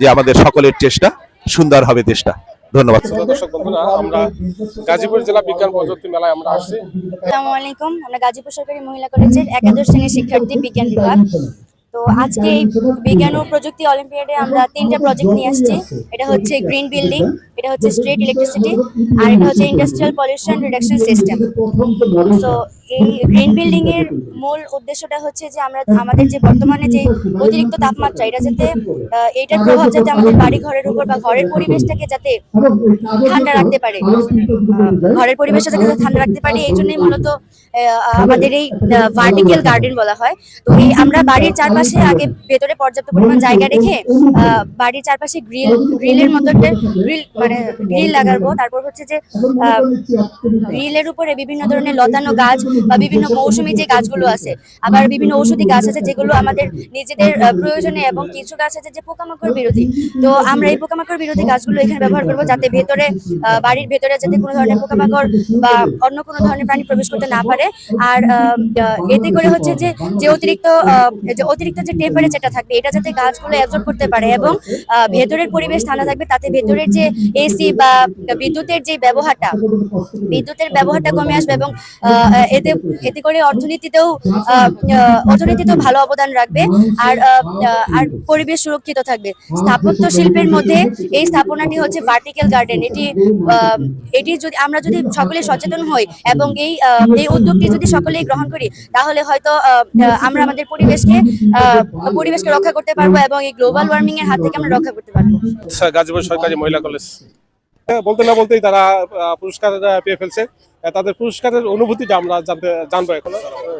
যে আমাদের সকলের চেষ্টা সুন্দর হবে দেশটা। ধন্যবাদ। দর্শক বন্ধুরা আমরা গাজীপুর জেলা বিজ্ঞান প্রযুক্তি মেলায় আমরা আসছি। আসসালামু আলাইকুম আমরা গাজীপুর সরকারি মহিলা কলেজের একাদশ শ্রেণির শিক্ষার্থী বিজ্ঞান বিভাগ। তো আজকে বিজ্ঞান ও প্রযুক্তি অলিম্পিয়াডে আমরা তিনটা প্রজেক্ট নিয়ে আসছি। এটা হচ্ছে গ্রিন বিল্ডিং এটা হচ্ছে স্ট্রিট ইলেকট্রিসিটি আর এটা হচ্ছে ইন্ডাস্ট্রিয়াল পলিউশন রিডাকশন সিস্টেম তো এই গ্রিন বিল্ডিং এর মূল উদ্দেশ্যটা হচ্ছে যে আমরা আমাদের যে বর্তমানে যে অতিরিক্ত তাপমাত্রা এটা যাতে আহ, এইটার প্রভাব যাতে আমাদের বাড়ি ঘরের উপর বা ঘরের পরিবেশটাকে যাতে ঠান্ডা রাখতে পারে। ঘরের পরিবেশটা যাতে ঠান্ডা রাখতে পারি এই জন্যই মূলত আমাদের এই ভার্টিক্যাল গার্ডেন বলা হয়। তো এই আমরা বাড়ির চারপাশে আগে ভেতরে পর্যাপ্ত পরিমাণ জায়গা রেখে বাড়ির চারপাশে গ্রিল, গ্রিলের মতো একটা গ্রিল মানে গ্রিল লাগাবো। তারপর হচ্ছে যে গ্রিলের উপরে বিভিন্ন ধরনের লতানো গাছ বা বিভিন্ন মৌসুমী যে গাছগুলো আছে, আবার বিভিন্ন ঔষধি গাছ আছে যেগুলো আমাদের নিজেদের প্রয়োজনে এবং কিছু গাছ আছে যে পোকামাকড় বিরোধী। তো আমরা এই পোকামাকড় বিরোধী গাছগুলো এখানে ব্যবহার করব যাতে ভেতরে বাড়ির ভেতরে যাতে কোনো ধরনের পোকামাকড় বা অন্য কোনো ধরনের প্রাণী প্রবেশ করতে না পারে। আর এতে করে হচ্ছে যে যে অতিরিক্ত যে অতিরিক্ত যে টেম্পারেচারটা থাকবে, এটা যাতে গাছগুলো অ্যাবজর্ব করতে পারে এবং ভেতরের পরিবেশ ঠান্ডা থাকবে, তাতে ভেতরের যে এসি বা বিদ্যুতের যে ব্যবহারটা, বিদ্যুতের ব্যবহারটা কমে আসবে এবং এতে এতে করে অর্থনীতিতেও অর্থনীতিতেও ভালো অবদান রাখবে আর আর পরিবেশ সুরক্ষিত থাকবে। স্থাপত্য শিল্পের মধ্যে এই স্থাপনাটি হচ্ছে ভার্টিক্যাল গার্ডেন এটি এটি যদি, আমরা যদি সকলে সচেতন হই এবং এই এই উদ্যোগটি যদি সকলেই গ্রহণ করি, তাহলে হয়তো আমরা আমাদের পরিবেশকে পরিবেশকে রক্ষা করতে পারব এবং এই গ্লোবাল ওয়ার্মিং এর হাত থেকে আমরা রক্ষা করতে পারব। গাজীপুর সরকারি মহিলা কলেজ। হ্যাঁ, বলতে না বলতেই তারা পুরস্কার পেয়ে ফেলছে। তাদের পুরস্কারের অনুভূতিটা আমরা জানতে জানব এখন।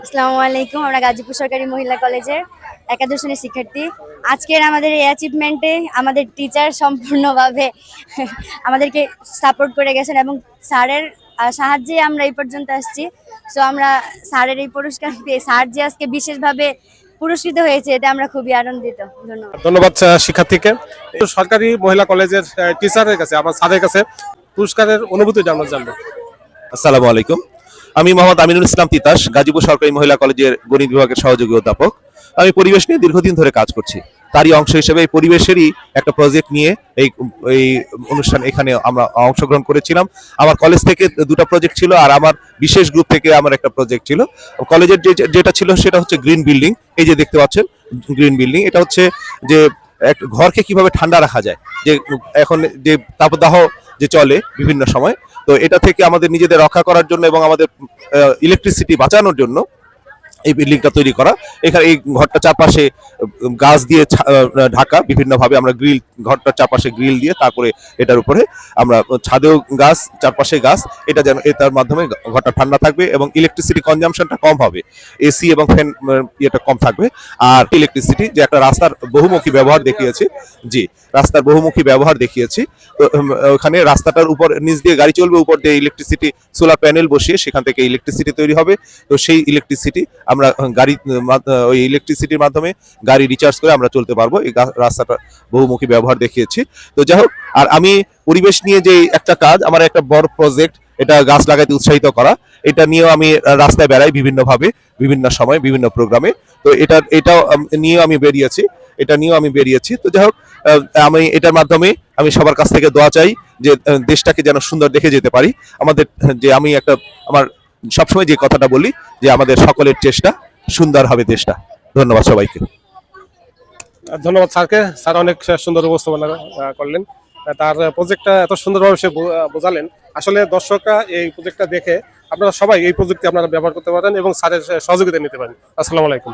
আসসালামু আলাইকুম আমরা গাজীপুর সরকারি মহিলা কলেজের একাদশ শ্রেণির শিক্ষার্থী। আজকের আমাদের এই অ্যাচিভমেন্টে আমাদের টিচার সম্পূর্ণভাবে আমাদেরকে সাপোর্ট করে গেছেন এবং স্যারের সাহায্যে আমরা এই পর্যন্ত আসছি। সো আমরা স্যারের এই পুরস্কার পেয়ে স্যার যে আজকে বিশেষভাবে পুরস্কৃত হয়েছে এটা আমরা খুবই আনন্দিত। ধন্যবাদ। ধন্যবাদ শিক্ষার্থীকে। সরকারি মহিলা কলেজের টিচারের কাছে আমার স্যারের কাছে পুরস্কারের অনুভূতি আমরা জানব। আসসালামু আলাইকুম। আমি মোহাম্মদ আমিনুল ইসলাম তিতাস গাজীপুর সরকারি মহিলা কলেজের গণিত বিভাগের সহযোগী অধ্যাপক। আমি পরিবেশ নিয়ে দীর্ঘদিন ধরে কাজ করছি। তারই অংশ হিসেবে এই পরিবেশেরই একটা প্রজেক্ট নিয়ে এই এই অনুষ্ঠান এখানে আমরা অংশগ্রহণ করেছিলাম। আমার কলেজ থেকে দুটো প্রজেক্ট ছিল আর আমার বিশেষ গ্রুপ থেকে আমার একটা প্রজেক্ট ছিল। কলেজের যে, যেটা ছিল সেটা হচ্ছে গ্রিন বিল্ডিং এই যে দেখতে পাচ্ছেন গ্রিন বিল্ডিং এটা হচ্ছে যে এক ঘরকে কীভাবে ঠান্ডা রাখা যায়, যে এখন যে তাপদাহ যে চলে বিভিন্ন সময়। তো এটা থেকে আমাদের নিজেদের রক্ষা করার জন্য এবং আমাদের ইলেকট্রিসিটি বাঁচানোর জন্য এই বিল্ডিংটা তৈরি করা। এখানে এই ঘরটা চারপাশে গাছ দিয়ে ঢাকা, বিভিন্নভাবে আমরা গ্রিল ঘরটার চারপাশে গ্রিল দিয়ে তারপরে এটার উপরে আমরা ছাদেও গাছ, চারপাশে গাছ, এটা যেন, এটার মাধ্যমে ঘরটা ঠান্ডা থাকবে এবং ইলেকট্রিসিটি কনজামশনটা কম হবে। এসি এবং ফ্যান ইয়েটা কম থাকবে। আর ইলেকট্রিসিটি যে একটা রাস্তার বহুমুখী ব্যবহার দেখিয়েছি, জি, রাস্তার বহুমুখী ব্যবহার দেখিয়েছি ওখানে রাস্তাটার উপর, নিচ দিয়ে গাড়ি চলবে, উপর দিয়ে ইলেকট্রিসিটি সোলার প্যানেল বসিয়ে সেখান থেকে ইলেকট্রিসিটি তৈরি হবে। তো সেই ইলেকট্রিসিটি আমরা গাড়ি ওই ইলেকট্রিসিটির মাধ্যমে গাড়ি রিচার্জ করে আমরা চলতে পারব। এই রাস্তাটা বহুমুখী ব্যবহার দেখিয়েছি। তো যাই হোক, আর আমি পরিবেশ নিয়ে যে একটা কাজ, আমার একটা বড় প্রজেক্ট এটা গাছ লাগাইতে উৎসাহিত করা। এটা নিয়েও আমি রাস্তায় বেড়াই বিভিন্নভাবে, বিভিন্ন সময়, বিভিন্ন প্রোগ্রামে। তো এটা, এটাও নিয়েও আমি বেরিয়েছি, এটা নিয়েও আমি বেরিয়েছি। তো যাই হোক আমি এটার মাধ্যমে আমি সবার কাছ থেকে দোয়া চাই যে দেশটাকে যেন সুন্দর দেখে যেতে পারি। আমাদের যে আমি একটা, আমার সবসময় যে কথাটা বলি যে আমাদের সকলের চেষ্টা সুন্দর হবে দেশটা। ধন্যবাদ সবাইকে। ধন্যবাদ স্যারকে। স্যার অনেক সুন্দর উপস্থাপনা করলেন। তার প্রজেক্টটা এত সুন্দরভাবে সে বোঝালেন। আসলে দর্শকরা এই প্রজেক্টটা দেখে আপনারা সবাই এই প্রযুক্তি আপনারা ব্যবহার করতে পারেন এবং স্যারের সহযোগিতা নিতে পারেন। আসসালামু আলাইকুম।